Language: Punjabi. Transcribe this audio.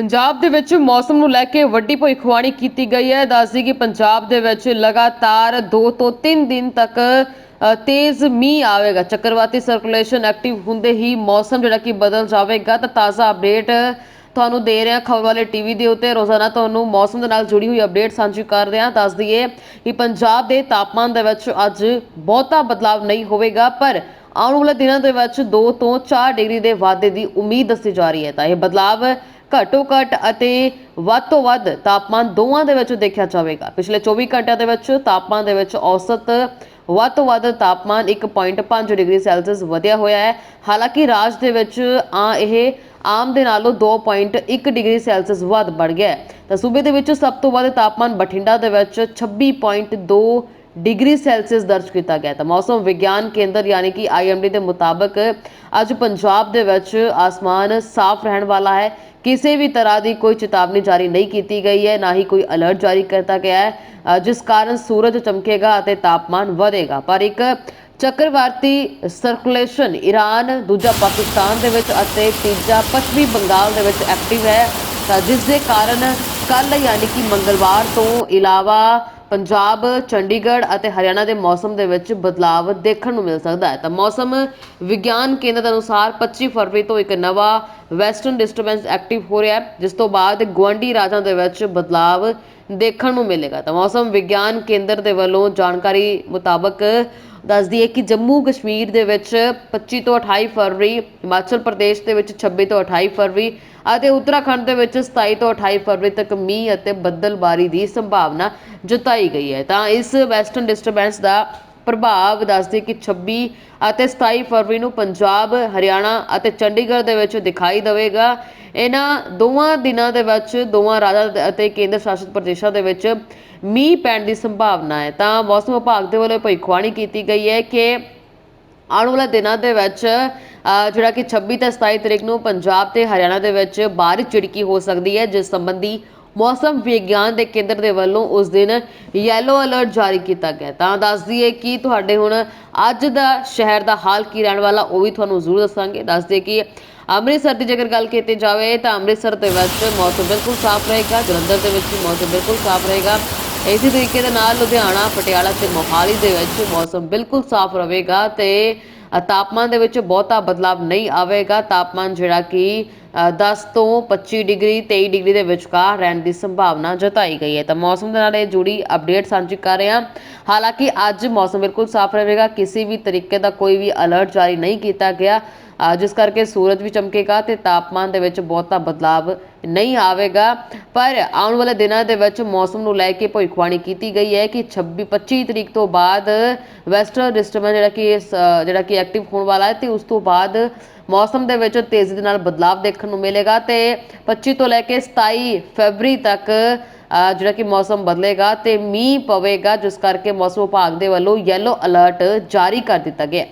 ਪੰਜਾਬ ਦੇ ਵਿੱਚ ਮੌਸਮ ਨੂੰ ਲੈ ਕੇ ਵੱਡੀ ਭਵਿੱਖਬਾਣੀ ਕੀਤੀ ਗਈ ਹੈ। ਦੱਸਦੀ ਕਿ ਪੰਜਾਬ ਦੇ ਵਿੱਚ ਲਗਾਤਾਰ 2 ਤੋਂ 3 ਦਿਨ ਤੱਕ ਤੇਜ਼ ਮੀਂਹ ਆਵੇਗਾ। ਚੱਕਰਵਾਤੀ ਸਰਕੂਲੇਸ਼ਨ ਐਕਟਿਵ ਹੁੰਦੇ ਹੀ ਮੌਸਮ ਜਿਹੜਾ ਕਿ ਬਦਲ ਜਾਵੇਗਾ। ਤਾਂ ਤਾਜ਼ਾ ਅਪਡੇਟ ਤੁਹਾਨੂੰ ਦੇ ਰਿਹਾ। ਖਬਰ ਵਾਲੇ ਟੀਵੀ ਦੇ ਉੱਤੇ ਰੋਜ਼ਾਨਾ ਤੁਹਾਨੂੰ ਮੌਸਮ ਦੇ ਨਾਲ ਜੁੜੀ ਹੋਈ ਅਪਡੇਟ ਸਾਂਝੀ ਕਰ ਰਹੇ। ਹਾਂ ਦੱਸ ਦਈਏ ਕਿ ਪੰਜਾਬ ਦੇ ਤਾਪਮਾਨ ਦੇ ਵਿੱਚ ਅੱਜ ਬਹੁਤਾ ਬਦਲਾਵ ਨਹੀਂ ਹੋਵੇਗਾ, ਪਰ ਆਉਣ ਵਾਲੇ ਦਿਨਾਂ ਦੇ ਵਿੱਚ 2 ਤੋਂ 4 ਡਿਗਰੀ ਦੇ ਵਾਧੇ ਦੀ ਉਮੀਦ ਦੱਸੀ ਜਾ ਰਹੀ ਹੈ। ਤਾਂ ਇਹ ਬਦਲਾਵ ਘੱਟੋ ਘੱਟ ਅਤੇ ਵੱਧ ਤੋਂ ਵੱਧ ਤਾਪਮਾਨ ਦੋਵਾਂ ਦੇ ਵਿੱਚ ਦੇਖਿਆ ਜਾਵੇਗਾ। ਪਿਛਲੇ 24 ਘੰਟਿਆਂ ਦੇ ਵਿੱਚ ਤਾਪਮਾਨ ਦੇ ਵਿੱਚ ਔਸਤ ਵੱਧ ਤੋਂ ਵੱਧ ਤਾਪਮਾਨ 1.5 ਡਿਗਰੀ ਸੈਲਸੀਅਸ ਵਧਿਆ ਹੋਇਆ ਹੈ। ਹਾਲਾਂਕਿ ਰਾਜ ਦੇ ਵਿੱਚ ਆ ਇਹ ਆਮ ਦੇ ਨਾਲੋਂ 2.1 ਡਿਗਰੀ ਸੈਲਸੀਅਸ ਵੱਧ ਵੱਧ ਗਿਆ ਤਾਂ ਸੂਬੇ ਦੇ ਵਿੱਚ ਸਭ ਤੋਂ ਵੱਧ ਤਾਪਮਾਨ ਬਠਿੰਡਾ ਦੇ ਵਿੱਚ 26.2 ਡਿਗਰੀ ਸੈਲਸੀਅਸ ਦਰਜ ਕੀਤਾ ਗਿਆ ਤਾਂ ਮੌਸਮ ਵਿਗਿਆਨ ਕੇਂਦਰ ਯਾਨੀ ਕਿ ਆਈਐਮਡੀ ਦੇ ਮੁਤਾਬਕ ਅੱਜ ਪੰਜਾਬ ਦੇ ਵਿੱਚ ਆਸਮਾਨ ਸਾਫ਼ ਰਹਿਣ ਵਾਲਾ ਹੈ। ਕਿਸੇ ਵੀ ਤਰ੍ਹਾਂ ਦੀ ਕੋਈ ਚੇਤਾਵਨੀ ਜਾਰੀ ਨਹੀਂ ਕੀਤੀ ਗਈ ਹੈ, ਨਾ ਹੀ ਕੋਈ ਅਲਰਟ ਜਾਰੀ ਕੀਤਾ ਗਿਆ ਹੈ ਜਿਸ ਕਾਰਨ ਸੂਰਜ ਚਮਕੇਗਾ ਅਤੇ ਤਾਪਮਾਨ ਵਧੇਗਾ। ਪਰ ਇੱਕ ਚੱਕਰਵਾਤੀ ਸਰਕੂਲੇਸ਼ਨ ਈਰਾਨ ਦੂਜਾ ਪਾਕਿਸਤਾਨ ਦੇ ਵਿੱਚ ਅਤੇ ਤੀਜਾ ਪੱਛਮੀ ਬੰਗਾਲ ਦੇ ਵਿੱਚ ਐਕਟਿਵ ਹੈ। ਤਾਂ ਜਿਸ ਦੇ ਕਾਰਨ ਕੱਲ ਯਾਨੀ ਕਿ ਮੰਗਲਵਾਰ ਤੋਂ ਇਲਾਵਾ ਪੰਜਾਬ, ਚੰਡੀਗੜ੍ਹ ਅਤੇ ਹਰਿਆਣਾ ਦੇ ਮੌਸਮ ਦੇ ਵਿੱਚ ਬਦਲਾਵ ਦੇਖਣ ਨੂੰ ਮਿਲ ਸਕਦਾ ਹੈ। ਤਾਂ ਮੌਸਮ ਵਿਗਿਆਨ ਕੇਂਦਰ ਦੇ ਅਨੁਸਾਰ 25 ਫਰਵਰੀ ਤੋਂ ਇੱਕ ਨਵਾਂ ਵੈਸਟਰਨ ਡਿਸਟਰਬੈਂਸ ਐਕਟਿਵ ਹੋ ਰਿਹਾ ਹੈ, ਜਿਸ ਤੋਂ ਬਾਅਦ ਗੁਆਂਢੀ ਰਾਜਾਂ ਦੇ ਵਿੱਚ ਬਦਲਾਵ ਦੇਖਣ ਨੂੰ ਮਿਲੇਗਾ। ਤਾਂ ਮੌਸਮ ਵਿਗਿਆਨ ਕੇਂਦਰ ਦੇ ਵੱਲੋਂ ਜਾਣਕਾਰੀ ਮੁਤਾਬਕ ਦੱਸਦੀ ਹੈ ਕਿ ਜੰਮੂ ਕਸ਼ਮੀਰ ਦੇ ਵਿੱਚ 25 ਤੋਂ 28 ਫਰਵਰੀ, ਹਿਮਾਚਲ ਪ੍ਰਦੇਸ਼ ਦੇ ਵਿੱਚ 26 ਤੋਂ 28 ਫਰਵਰੀ ਅਤੇ ਉੱਤਰਾਖੰਡ ਦੇ ਵਿੱਚ 27 ਤੋਂ 28 ਫਰਵਰੀ ਤੱਕ ਮੀਂਹ ਅਤੇ ਬੱਦਲਬਾਰੀ ਦੀ ਸੰਭਾਵਨਾ ਜਤਾਈ ਗਈ ਹੈ। ਤਾਂ ਇਸ ਵੈਸਟਰਨ ਡਿਸਟਰਬੈਂਸ ਦਾ ਪ੍ਰਭਾਵ ਦੱਸਦੇ ਕਿ 26 ਅਤੇ 27 ਫਰਵਰੀ ਨੂੰ ਪੰਜਾਬ, ਹਰਿਆਣਾ ਅਤੇ ਚੰਡੀਗੜ੍ਹ ਦੇ ਵਿੱਚ ਦਿਖਾਈ ਦੇਵੇਗਾ। ਇਹਨਾਂ ਦੋਵਾਂ ਦਿਨਾਂ ਦੇ ਵਿੱਚ ਦੋਵਾਂ ਰਾਜਾਂ ਅਤੇ ਕੇਂਦਰ ਸ਼ਾਸਿਤ ਪ੍ਰਦੇਸ਼ਾਂ ਦੇ ਵਿੱਚ ਮੀਂਹ ਪੈਣ ਦੀ ਸੰਭਾਵਨਾ ਹੈ। ਤਾਂ ਮੌਸਮ ਵਿਭਾਗ ਦੇ ਵੱਲੋਂ ਭਵਿੱਖਬਾਣੀ ਕੀਤੀ ਗਈ ਹੈ ਕਿ ਆਉਣ ਵਾਲੇ ਦਿਨਾਂ ਦੇ ਵਿੱਚ ਜਿਹੜਾ ਕਿ 26 ਤੇ 27 ਤਰੀਕ ਨੂੰ ਪੰਜਾਬ ਤੇ ਹਰਿਆਣਾ ਦੇ ਵਿੱਚ ਬਾਰਿਸ਼ ਚਿੜਕੀ ਹੋ ਸਕਦੀ ਹੈ, ਜਿਸ ਸੰਬੰਧੀ ਮੌਸਮ ਵਿਗਿਆਨ ਦੇ ਕੇਂਦਰ ਦੇ ਵੱਲੋਂ ਉਸ ਦਿਨ ਯੈਲੋ ਅਲਰਟ ਜਾਰੀ ਕੀਤਾ ਗਿਆ ਤਾਂ ਦੱਸ ਦਈਏ ਕਿ ਤੁਹਾਡੇ ਹੁਣ ਅੱਜ ਦਾ ਸ਼ਹਿਰ ਦਾ ਹਾਲ ਕੀ ਰਹਿਣ ਵਾਲਾ, ਉਹ ਵੀ ਤੁਹਾਨੂੰ ਜ਼ਰੂਰ ਦੱਸਾਂਗੇ। ਦੱਸ ਦਈਏ ਕਿ ਅੰਮ੍ਰਿਤਸਰ ਦੀ ਜੇਕਰ ਗੱਲ ਕੀਤੀ ਜਾਵੇ, ਤਾਂ ਅੰਮ੍ਰਿਤਸਰ ਦੇ ਵਿੱਚ ਮੌਸਮ ਬਿਲਕੁਲ ਸਾਫ਼ ਰਹੇਗਾ, ਜਲੰਧਰ ਦੇ ਵਿੱਚ ਵੀ ਮੌਸਮ ਬਿਲਕੁਲ ਸਾਫ਼ ਰਹੇਗਾ। ਇਸੇ ਤਰੀਕੇ ਦੇ ਨਾਲ ਲੁਧਿਆਣਾ, ਪਟਿਆਲਾ ਤੇ ਮੋਹਾਲੀ ਦੇ ਵਿੱਚ ਮੌਸਮ ਬਿਲਕੁਲ ਸਾਫ਼ ਰਹੇਗਾ ਤੇ ਤਾਪਮਾਨ ਦੇ ਵਿੱਚ ਬਹੁਤਾ ਬਦਲਾਵ ਨਹੀਂ ਆਵੇਗਾ। ਤਾਪਮਾਨ ਜਿਹੜਾ ਕਿ 10 ਤੋਂ 25 ਡਿਗਰੀ 23 ਡਿਗਰੀ ਦੇ ਵਿਚਕਾਰ ਰਹਿਣ ਦੀ ਸੰਭਾਵਨਾ ਜਤਾਈ ਗਈ ਹੈ। ਤਾਂ ਮੌਸਮ ਦੇ ਨਾਲ ਇਹ ਜੁੜੀ ਅਪਡੇਟ ਸਾਂਝੀ ਕਰ ਰਹੇ ਹਾਂ। ਹਾਲਾਂਕਿ ਅੱਜ ਮੌਸਮ ਬਿਲਕੁਲ ਸਾਫ਼ ਰਹੇਗਾ। ਕਿਸੇ ਵੀ ਤਰੀਕੇ ਦਾ ਕੋਈ ਵੀ ਅਲਰਟ ਜਾਰੀ ਨਹੀਂ ਕੀਤਾ ਗਿਆ। ਜਿਸ ਕਰਕੇ ਸੂਰਜ ਵੀ ਚਮਕੇਗਾ ਤੇ ਤਾਪਮਾਨ ਦੇ ਵਿੱਚ ਬਹੁਤਾ ਬਦਲਾਵ ਨਹੀਂ ਆਵੇਗਾ। ਪਰ ਆਉਣ ਵਾਲੇ ਦਿਨਾਂ ਦੇ ਵਿੱਚ ਮੌਸਮ ਨੂੰ ਲੈ ਕੇ ਭਵਿੱਖਬਾਣੀ ਕੀਤੀ ਗਈ ਹੈ ਕਿ 26 25 ਤਰੀਕ ਤੋਂ ਬਾਅਦ ਵੈਸਟਰਨ ਡਿਸਟਰਬੈਂਸ ਜਿਹੜਾ ਕਿ ਇਸ, ਜਿਹੜਾ ਕਿ ਐਕਟਿਵ ਹੋਣ ਵਾਲਾ ਹੈ ਤੇ ਉਸ ਤੋਂ ਬਾਅਦ ਮੌਸਮ ਦੇ ਵਿੱਚ ਤੇਜ਼ੀ ਦੇ ਨਾਲ ਬਦਲਾਵ ਦੇਖਣ ਨੂੰ ਮਿਲੇਗਾ ਤੇ 25 ਤੋਂ ਲੈ ਕੇ 27 ਫਰਵਰੀ ਤੱਕ ਜਿਹੜਾ ਕਿ ਮੌਸਮ ਬਦਲੇਗਾ ਤੇ ਮੀਂਹ ਪਵੇਗਾ, ਜਿਸ ਕਰਕੇ ਮੌਸਮ ਵਿਭਾਗ ਦੇ ਵੱਲੋਂ ਯੈਲੋ ਅਲਰਟ ਜਾਰੀ ਕਰ ਦਿੱਤਾ ਗਿਆ।